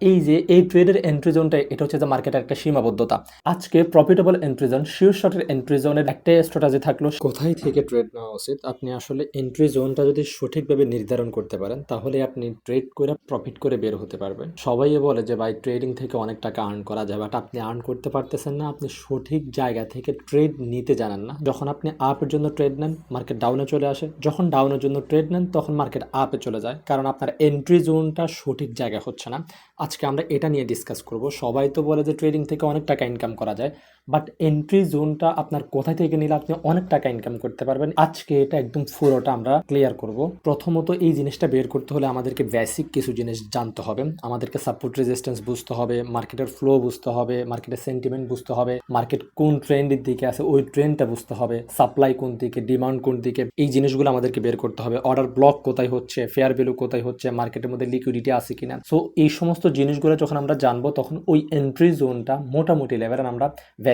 এই যে, এই ট্রেডের এন্ট্রি জোনটা এটা হচ্ছে যে মার্কেটের একটা সীমাবদ্ধতা। আজকে প্রফিটেবল এন্ট্রি জোন শিওর শটের এন্ট্রি জোনের একটা স্ট্র্যাটেজি থাকল। কোথায় থেকে ট্রেড নেওয়া উচিত? আপনি আসলে এন্ট্রি জোনটা যদি সঠিকভাবে নির্ধারণ করতে পারেন, তাহলে আপনি ট্রেড করে প্রফিট করে বের হতে পারবেন। সবাই বলে যে, ভাই ট্রেডিং থেকে অনেক টাকা আর্ন করা যায় বাট আপনি আর্ন করতে পারতেছেন না। আপনি সঠিক জায়গা থেকে ট্রেড নিতে জানেন না। যখন আপনি আপের জন্য ট্রেড নেন মার্কেট ডাউনে চলে আসে। যখন ডাউনের জন্য ট্রেড নেন, তখন মার্কেট আপে চলে যায়। কারণ আপনার এন্ট্রি জোনটা সঠিক জায়গা হচ্ছে না। আজকে আমরা এটা নিয়ে ডিসকাস করব। সবাই তো বলে যে ট্রেডিং থেকে অনেক টাকা ইনকাম করা যায়। বাট এন্ট্রি জোনটা আপনার কোথায় থেকে নিলে আপনি অনেক টাকা ইনকাম করতে পারবেন। আজকে এটা একদম পুরোটা আমরা ক্লিয়ার করব। প্রথমত এই জিনিসটা বের করতে হলে আমাদেরকে বেসিক কিছু জিনিস জানতে হবে। আমাদেরকে সাপোর্ট রেজিস্ট্যান্স বুঝতে হবে মার্কেটের ফ্লো বুঝতে হবে মার্কেটের সেন্টিমেন্ট বুঝতে হবে মার্কেট কোন ট্রেন্ডের দিকে আছে, ওই ট্রেন্ডটা বুঝতে হবে সাপ্লাই কোন দিকে ডিমান্ড কোন দিকে, এই জিনিসগুলো আমাদেরকে বের করতে হবে। অর্ডার ব্লক কোথায় হচ্ছে ফেয়ার ভ্যালু কোথায় হচ্ছে মার্কেটের মধ্যে লিকুইডিটি আছে কিনা। সো এই সমস্ত জিনিসগুলো যখন আমরা জানব, তখন ওই এন্ট্রি জোনটা মোটামুটি লেভেলে আমরা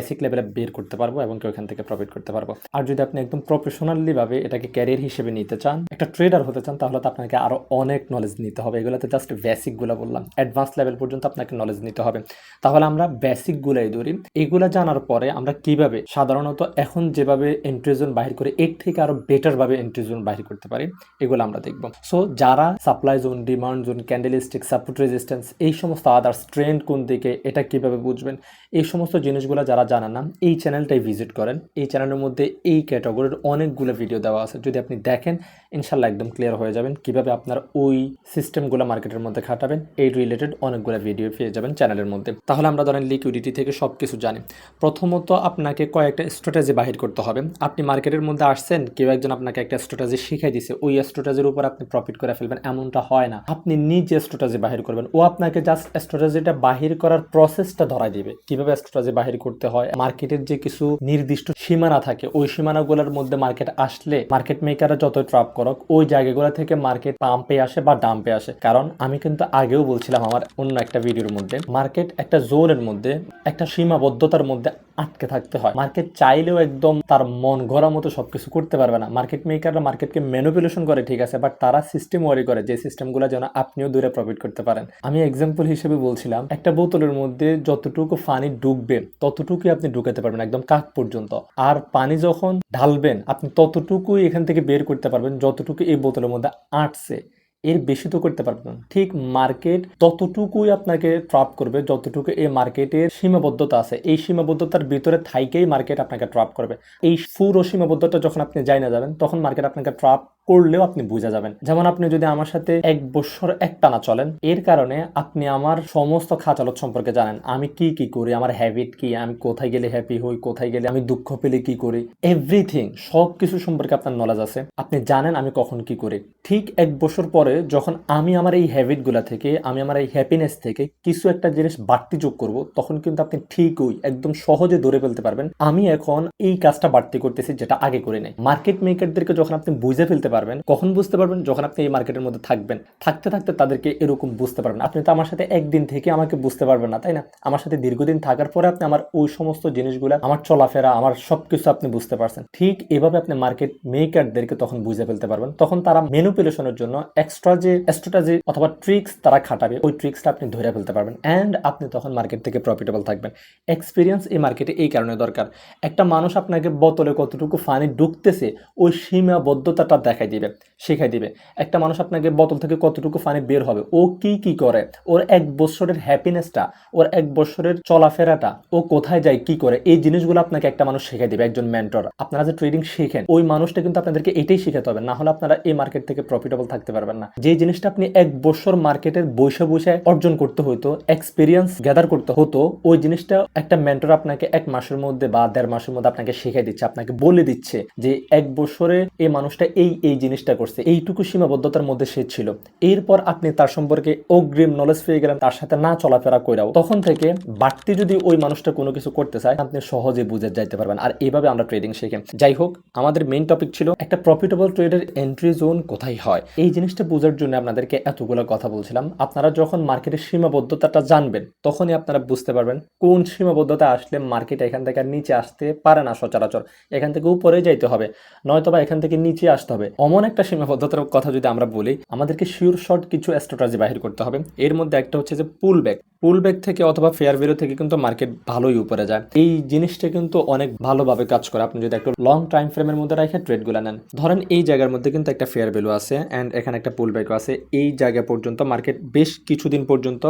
বেসিক লেভেলে বের করতে পারব এবং ওইখান থেকে প্রফিট করতে পারব। আর যদি আপনি একদম প্রফেশনালি ভাবে এটাকে ক্যারিয়ার হিসেবে নিতে চান, একটা ট্রেডার হতে চান, তাহলে তো আপনাকে আরও অনেক নলেজ নিতে হবে। এগুলোতে জাস্ট বেসিকগুলো বললাম। অ্যাডভান্স লেভেল পর্যন্ত আপনাকে নলেজ নিতে হবে। তাহলে আমরা বেসিকগুলাই ধরি। এগুলা জানার পরে আমরা কীভাবে সাধারণত এখন যেভাবে এন্ট্রি জোন বাহির করে, এর থেকে আরও বেটার ভাবে এন্ট্রি জোন বাহির করতে পারি, এগুলো আমরা দেখব। সো যারা supply zone demand zone candlestick support resistance এই সমস্ত আদার্স ট্রেন্ড কোন দিকে, এটা কীভাবে বুঝবেন, এই সমস্ত জিনিসগুলো যারা জানেন না, এই চ্যানেলটাই ভিজিট করেন। এই চ্যানেলের মধ্যে এই ক্যাটাগরির অনেকগুলো ভিডিও দেওয়া আছে। যদি আপনি দেখেন, ইনশাল্লাহ একদম ক্লিয়ার হয়ে যাবেন কীভাবে আপনার ওই সিস্টেমগুলো মার্কেটের মধ্যে খাটাবেন। এই রিলেটেড অনেকগুলো ভিডিও পেয়ে যাবেন চ্যানেলের মধ্যে। তাহলে আমরা ধরেন লিকুইডিটি থেকে সব কিছু জানি। প্রথমত আপনাকে কয়েকটা স্ট্র্যাটেজি বাহির করতে হবে। আপনি মার্কেটের মধ্যে আসছেন, কেউ একজন আপনাকে একটা স্ট্র্যাটেজি শিখাই দিছে। ওই স্ট্র্যাটেজির উপর আপনি প্রফিট করে ফেলবেন, এমনটা হয় না। আপনি নিজে স্ট্র্যাটেজি বাহির করবেন। ও আপনাকে জাস্ট স্ট্র্যাটেজিটা বাহির করার প্রসেসটা ধরাই দিবে। কীভাবে স্ট্র্যাটেজি বাহির করতে হয়? মার্কেটের যে কিছু নির্দিষ্ট সীমানা থাকে, ওই সীমানাগুলোর মধ্যে মার্কেট আসলে মার্কেট মেকাররা যতই ট্রাপ করক, ওই জায়গাগুলো থেকে মার্কেট পাম্পে আসে বা ডাম্পে আসে। কারণ আমি কিন্তু আগেও বলছিলাম আমার অন্য একটা ভিডিওর মধ্যে মার্কেট একটা জোনের মধ্যে, একটা সীমাবদ্ধতার মধ্যে আটকে থাকতে হয়। মার্কেট চাইলেও একদম তার মন গড়া মতো সবকিছু করতে পারবে না। মার্কেট মেকাররা মার্কেটকে ম্যানুপুলেশন করে, ঠিক আছে বাট তারা সিস্টেম ওয়ারি করে যে সিস্টেমগুলো যেন আপনিও দূরে প্রফিট করতে পারেন। আমি এক্সাম্পল হিসেবে বলছিলাম, একটা বোতলের মধ্যে যতটুকু পানি ডুববে, ততটুকুই আপনি ঢুকাতে পারবেন একদম কাক পর্যন্ত। আর পানি যখন ঢালবেন, আপনি ততটুকুই এখান থেকে বের করতে পারবেন যতটুকু এই বোতলের মধ্যে আটছে। এর বেশি তো করতে পারবে না। ঠিক মার্কেট ততটুকুই আপনাকে ট্রাপ করবে, যতটুকু এই মার্কেটের সীমাবদ্ধতা আছে। এই সীমাবদ্ধতার ভিতরে থাইকেই মার্কেট আপনাকে ট্রাপ করবে। এই পুরো সীমাবদ্ধতা যখন আপনি যাই না যাবেন, তখন মার্কেট আপনাকে ট্রাপ করলেও আপনি বুঝে যাবেন। যেমন আপনি যদি আমার সাথে এক বছর একটানা চলেন, এর কারণে আপনি আমার সমস্ত খাচালত সম্পর্কে জানেন। আমি কি কি করি, আমার হ্যাবিট কি, আমি কোথায় গেলে হ্যাপি হই, কোথায় গেলে আমি দুঃখ পেলে কি করি এভরিথিং সব কিছু সম্পর্কে আপনার নলেজ আছে। আপনি জানেন আমি কখন কি করি। ঠিক এক বছর পরে যখন আমি আমার এই হ্যাবিটগুলা থেকে, আমি আমার এই হ্যাপিনেস থেকে কিছু একটা জিনিস বাড়তি যোগ করব, তখন কিন্তু আপনি ঠিক ওই একদম সহজে ধরে ফেলতে পারবেন। আমি এখন এই কাজটা বাড়তি করতেছি যেটা আগে করে নেই মার্কেট মেকারদেরকে যখন আপনি বুঝে ফেলতে পারবেন, কখন বুঝতে পারবেন যখন আপনি এই মার্কেটের মধ্যে থাকবেন। থাকতে থাকতে তাদেরকে এরকম বুঝতে পারবেন। আপনি তো আমার সাথে একদিন থেকে আমাকে বুঝতে পারবেন না, তাই না? আমার সাথে দীর্ঘদিন থাকার পরে আপনি আমার ওই সমস্ত জিনিসগুলো, আমার চলাফেরা, আমার সবকিছু আপনি বুঝতে পারছেন। ঠিক এভাবে আপনি মার্কেট মেকারদেরকে তখন বুঝে ফেলতে পারবেন। তখন তারা মেনুপুলেশনের জন্য এক্সট্রা যে স্ট্র্যাটেজি অথবা ট্রিক্স তারা খাটাবে, ওই ট্রিক্সটা আপনি ধরে ফেলতে পারবেন। অ্যান্ড আপনি তখন মার্কেট থেকে প্রফিটেবল থাকবেন। এক্সপিরিয়েন্স এই মার্কেটে এই কারণে দরকার। একটা মানুষ আপনাকে বোতলে কতটুকু পানি ঢুকতেছে, ওই সীমাবদ্ধতাটা দেখাই দিবে, শেখাই দিবে। একটা মানুষ আপনাকে বোতল থেকে কতটুকু পানি বের হবে, ও কি কি করে, ওর এক বছরের হ্যাপিনেসটা ওর এক বছরের চলাফেরাটা, ও কোথায় যায়, কি করে, এই জিনিসগুলো আপনাকে একটা মানুষ শেখাই দিবে, একজন মেন্টর আপনারা যে ট্রেডিং শেখেন, ওই মানুষটা কিন্তু আপনাদেরকে এটাই শেখাতে হবে, না হলে আপনারা এই মার্কেট থেকে প্রফিটেবল থাকতে পারবেন না। যে জিনিসটা আপনি এক বছর মার্কেটের বৈশা বৈশা অর্জন করতে হতো এক্সপিরিয়েন্স গ্যাদার করতে হতো, ওই জিনিসটা একটা মেন্টর আপনাকে এক মাসের মধ্যে বা দেড় মাসের মধ্যে আপনাকে শেখাই দিচ্ছে, আপনাকে বলে দিচ্ছে যে এক বছরে এই মানুষটা এই এই জিনিসটা করছে। এইটুকু সীমাবদ্ধতার মধ্যে সে ছিল। এরপর আপনি তার সম্পর্কে অগ্রিম নলেজ পেয়ে গেলেন, তার সাথে না চলাফেরা কইরাও। তখন থেকে বাড়তি যদি ওই মানুষটা কোনো কিছু করতে চায়, আপনি সহজে বুঝে যাইতে পারবেন। আর এইভাবে আমরা ট্রেডিং শিখি। যাই হোক, আমাদের মেইন টপিক ছিল একটা প্রফিটেবল ট্রেডের এন্ট্রি জোন কোথায় হয়? এই জিনিসটা বোঝার জন্য আপনাদেরকে এতগুলো কথা বলছিলাম। আপনারা যখন মার্কেটের সীমাবদ্ধতাটা জানবেন, তখনই আপনারা বুঝতে পারবেন কোন সীমাবদ্ধতা আসলে মার্কেট এখান থেকে নিচে আসতে পারে না সচরাচর। এখান থেকে উপরে যাইতে হবে, নয়তোবা এখান থেকে নিচে আসতে হবে। অমন একটা সীমাবদ্ধতার কথা যদি আমরা বলি, আমাদেরকে শিওর শর্ট কিছু স্ট্র্যাটেজি বাহির করতে হবে। এর মধ্যে একটা হচ্ছে যে পুল ব্যাক পুল ব্যাক থেকে অথবা ফেয়ার ভ্যালু থেকে কিন্তু মার্কেট ভালোই উপরে যায়। এই জিনিসটা কিন্তু অনেক ভালোভাবে কাজ করে। আপনি যদি একটু লং টাইম ফ্রেমের মধ্যে রাখে ট্রেডগুলো নেন। ধরেন এই জায়গার মধ্যে কিন্তু একটা ফেয়ার ভ্যালু আছে অ্যান্ড এখানে একটা পুল ব্যাকও আছে। এই জায়গা পর্যন্ত মার্কেট বেশ কিছুদিন পর্যন্ত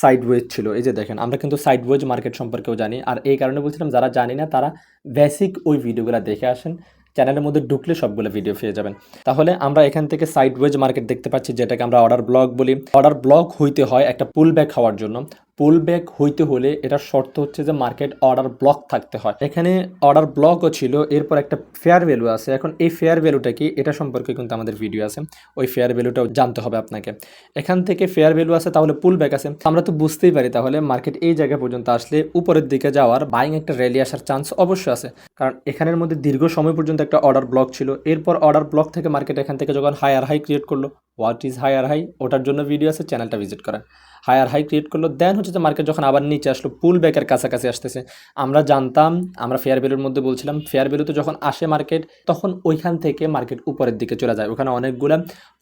সাইড ওয়েজ ছিল। এই যে দেখেন, আমরা কিন্তু সাইড ওয়েজ মার্কেট সম্পর্কেও জানি। আর এই কারণে বলছিলাম, যারা জানি না, তারা বেসিক ওই ভিডিওগুলো দেখে আসেন। চ্যানেলের মধ্যে ঢুকলে সবগুলো ভিডিও পেয়ে যাবেন। তাহলে আমরা এখান থেকে সাইড ওয়েজ মার্কেট দেখতে পাচ্ছি, যেটাকে আমরা অর্ডার ব্লক বলি। অর্ডার ব্লক হইতে হয় একটা পুল ব্যাক হওয়ার জন্য। পুল ব্যাক হইতে হলে এটার শর্ত হচ্ছে যে মার্কেট অর্ডার ব্লক থাকতে হয়। এখানে অর্ডার ব্লকও ছিল, এরপর একটা ফেয়ার ভ্যালু আছে। এখন এই ফেয়ার ভ্যালুটা কি? এটা সম্পর্কে কিন্তু আমাদের ভিডিও আছে। ওই ফেয়ার ভ্যালুটাও জানতে হবে আপনাকে। এখান থেকে ফেয়ার ভ্যালু আছে, তাহলে পুল ব্যাক আছে। আমরা তো বুঝতেই পারি তাহলে মার্কেট এই জায়গা পর্যন্ত আসলে উপরের দিকে যাওয়ার বাইং একটা র্যালি আসার চান্স অবশ্যই আছে। কারণ এখানের মধ্যে দীর্ঘ সময় পর্যন্ত একটা অর্ডার ব্লক ছিল। এরপর অর্ডার ব্লক থেকে মার্কেট এখান থেকে যখন হায়ার হাই ক্রিয়েট করল হোয়াট ইজ হায়ার হাই ওটার জন্য ভিডিও আছে চ্যানেলটা ভিজিট করেন। হায়ার হাই ক্রিয়েট করল দেন হচ্ছে যে মার্কেট যখন আবার নিচে আসলো পুল ব্যাকের কাছাকাছি আসতেছে। আমরা জানতাম, আমরা ফেয়ার ভ্যালুর মধ্যে বলছিলাম ফেয়ার ভ্যালুতে যখন আসে মার্কেট তখন ওইখান থেকে মার্কেট উপরের দিকে চলে যায়। ওখানে অনেকগুলো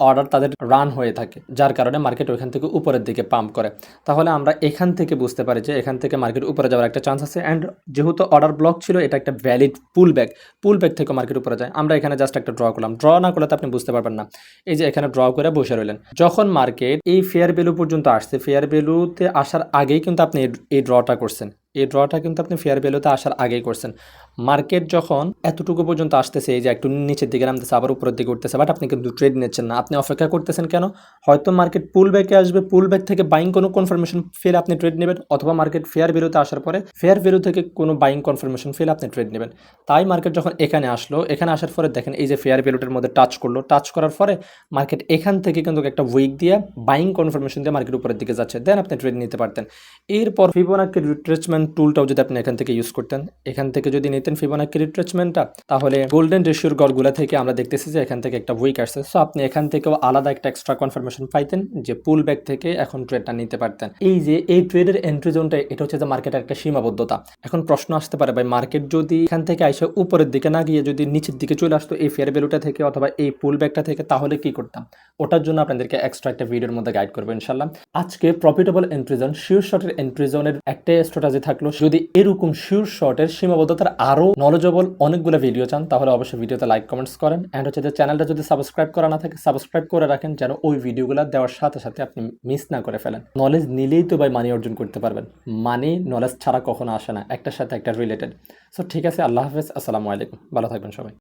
অর্ডার তাদের রান হয়ে থাকে, যার কারণে মার্কেট ওইখান থেকে উপরের দিকে পাম্প করে। তাহলে আমরা এখান থেকে বুঝতে পারি যে এখান থেকে মার্কেট উপরে যাওয়ার একটা চান্স আছে অ্যান্ড যেহেতু অর্ডার ব্লক ছিল, এটা একটা valid pull back pull back থেকে মার্কেট উপরে যায়। আমরা এখানে জাস্ট একটা ড্র করলাম। ড্র না করলে তো আপনি বুঝতে পারবেন না। এই যে এখানে ড্র করে বসে রইলেন। যখন মার্কেট এই ফেয়ার ভ্যালু পর্যন্ত আসছে ফেয়ার ভ্যালুতে আসার আগেই কিন্তু আপনি এই- ড্রটা করছেন। এই ড্রটা কিন্তু আপনি ফেয়ার ভ্যালুতে আসার আগেই করছেন। মার্কেট যখন এতটুকু পর্যন্ত আসতেছে, এই যে একটু নিচের দিকে নামতেছে, আবার উপরের দিকে উঠতেছে, বাট আপনি কিন্তু ট্রেড নিচ্ছেন না। আপনি অপেক্ষা করতেছেন কেন? হয়তো মার্কেট পুল ব্যাকে আসবে পুল ব্যাক থেকে বাইং কোনো কনফার্মেশন ফেল আপনি ট্রেড নেবেন, অথবা মার্কেট ফেয়ার ভ্যালুতে আসার পরে ফেয়ার ভ্যালু থেকে কোনো বাইং কনফার্মেশন ফেল আপনি ট্রেড নেবেন। তাই মার্কেট যখন এখানে আসলো, এখানে আসার পরে দেখেন এই যে ফেয়ার ভ্যালুটার মধ্যে টাচ করল টাচ করার পরে মার্কেট এখান থেকে কিন্তু একটা উইক দিয়ে বাইং কনফার্মেশন দিয়ে মার্কেট উপরের দিকে যাচ্ছে। দেন আপনি ট্রেড নিতে পারতেন। এরপর ফিবোনাকি রিট্রেচমেন্ট টুলটাও যদি আপনি এখান থেকে ইউজ করতেন, এখান থেকে যদি নিতেন ফিবোনাকি রিট্রেসমেন্টটা তাহলে গোল্ডেন রেশিওর গড়গুলা থেকে আমরা দেখতেছি যে এখান থেকে একটা উইক আসছে। সো আপনি এখান থেকেও আলাদা একটা এক্সট্রা কনফার্মেশন পাইতেন যে পুল ব্যাক থেকে এখন ট্রেডটা নিতে পারতেন। এই যে, এই ট্রেডের এন্ট্রি জোনটা এটা হচ্ছে যে মার্কেটের একটা সীমাবদ্ধতা। এখন প্রশ্ন আসতে পারে, ভাই মার্কেট যদি এখান থেকে আইসে উপরের দিকে না গিয়ে যদি নিচের দিকে চলে আসতো এই ফেয়ার ভ্যালুটা থেকে অথবা এই পুল ব্যাকটা থেকে, তাহলে কি করতাম? ওটার জন্য আপনাদেরকে এক্সট্রা একটা ভিডিওর মধ্যে গাইড করব ইনশাল্লাহ আজকে প্রফিটেবল এন্ট্রি জোন শিওর শর্টের এন্ট্রি জোনের একটাই স্ট্র্যাটেজি থাকল, যদি এরকম শিওর শর্টের সীমাবদ্ধতার আরও নলেজেবল অনেকগুলো ভিডিও চান, তাহলে অবশ্যই ভিডিওতে লাইক কমেন্টস করেন। অ্যান্ড হচ্ছে যে চ্যানেলটা যদি সাবস্ক্রাইব করা না থাকে সাবস্ক্রাইব করে রাখেন যেন ওই ভিডিওগুলো দেওয়ার সাথে সাথে আপনি মিস না করে ফেলেন। নলেজ নিলেই তো ভাই মানি অর্জন করতে পারবেন। মানি নলেজ ছাড়া কখনো আসে না, একটার সাথে একটা রিলেটেড সো ঠিক আছে, আল্লাহ হাফেজ, আসসালামু আলাইকুম। ভালো থাকবেন সবাই।